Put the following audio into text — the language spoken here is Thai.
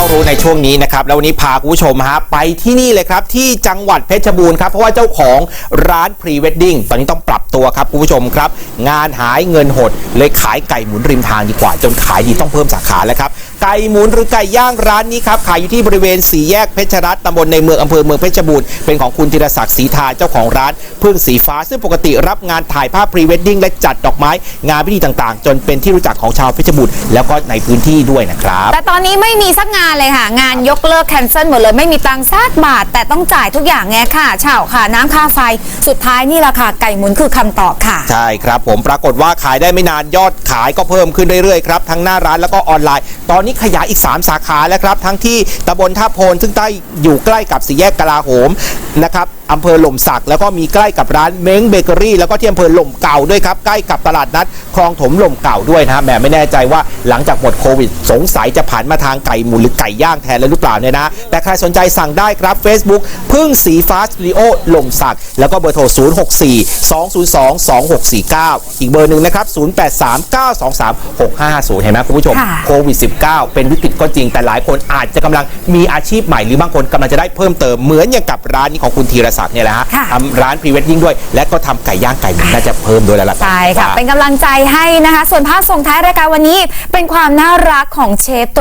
ต้องรู้ในช่วงนี้นะครับ แล้ววันนี้พาคุณผู้ชมฮะไปที่นี่เลยครับที่จังหวัดเพชรบูรณ์ครับ เพราะว่าเจ้าของร้านพรีเวดดิ้งตอนนี้ต้องปรับตัวครับคุณผู้ชมครับ งานหายเงินหดเลยขายไก่หมุนริมทางดีกว่า จนขายดีต้องเพิ่มสาขาแล้วครับ ไก่หมุนหรือไก่ย่างร้านนี้ครับขายอยู่ที่บริเวณสี่แยกเพชรรัตน์ตำบลในเมืองอำเภอเมืองเพชรบูรณ์เป็นของคุณธีรศักดิ์ศรีทาเจ้าของร้านพึ่งสีฟ้า ซึ่งปกติรับงานถ่ายภาพพรีเวดดิ้งและจัดดอกไม้ งานพิธีต่างๆ จนเป็นที่รู้จักของชาวเพชรบูรณ์แล้วก็ในพื้นที่ด้วยนะครับ แต่ตอนนี้ไม่มีสักงานเลยค่ะ งานยกเลิกแคนเซิลหมดเลยไม่มีตังค์สักบาท แต่ต้องจ่ายทุกอย่างไงค่ะเช่าค่ะน้ำค่าไฟ สุดท้ายนี่แหละค่ะไก่หมุนคือคำตอบค่ะ ใช่ครับ ผมปรากฏว่าขายได้ไม่นานยอดขายก็เพิ่มขึ้นเรื่อยๆครับทั้งหน้าร้านแล้วก็ออนไลน์ตอนนี้ขยายอีก 3 สาขาแล้วครับ ทั้งที่ตำบลท่าโพนซึ่งใต้อยู่ใกล้กับสี่แยกกลาโหมนะครับ อำเภอหล่มสัก แล้วก็มีใกล้กับร้านเม้งเบเกอรี่แล้วก็ที่อำเภอหล่มเก่าด้วยครับใกล้กับตลาดนัดคลองถมหล่มเก่าด้วยนะฮะแหมไม่แน่ใจว่าหลังจากหมดโควิด สงสัยจะผ่านมาทางไก่หมูหรือไก่ย่างแทนแล้วหรือเปล่าเนี่ยนะ แต่ใครสนใจสั่งได้ครับ Facebook พึ่งสีฟ้าสตูดิโอหล่มสัก แล้วก็เบอร์โทร 064 202 2649 อีกเบอร์หนึ่งนะครับ 083 923 6550 เห็นไหมคุณผู้ชมค่ะโควิด -19 เป็นวิกฤตก็จริงแต่หลายคนอาจจะกำลังมีอาชีพใหม่หรือบางคนกำลังจะได้เพิ่มเติมเหมือนอย่างกับร้านนี้ของคุณธีรศักดิ์เนี่ยแหละฮะค่ะ ทำร้านพรีเวดดิ้งด้วย และก็ทำไก่ย่างไก่หมุนน่าจะเพิ่มด้วยแล้วล่ะใช่ค่ะ เป็นกำลังใจให้นะคะ ส่วนภาพส่งท้ายรายการวันนี้เป็นความน่ารักของเชฟ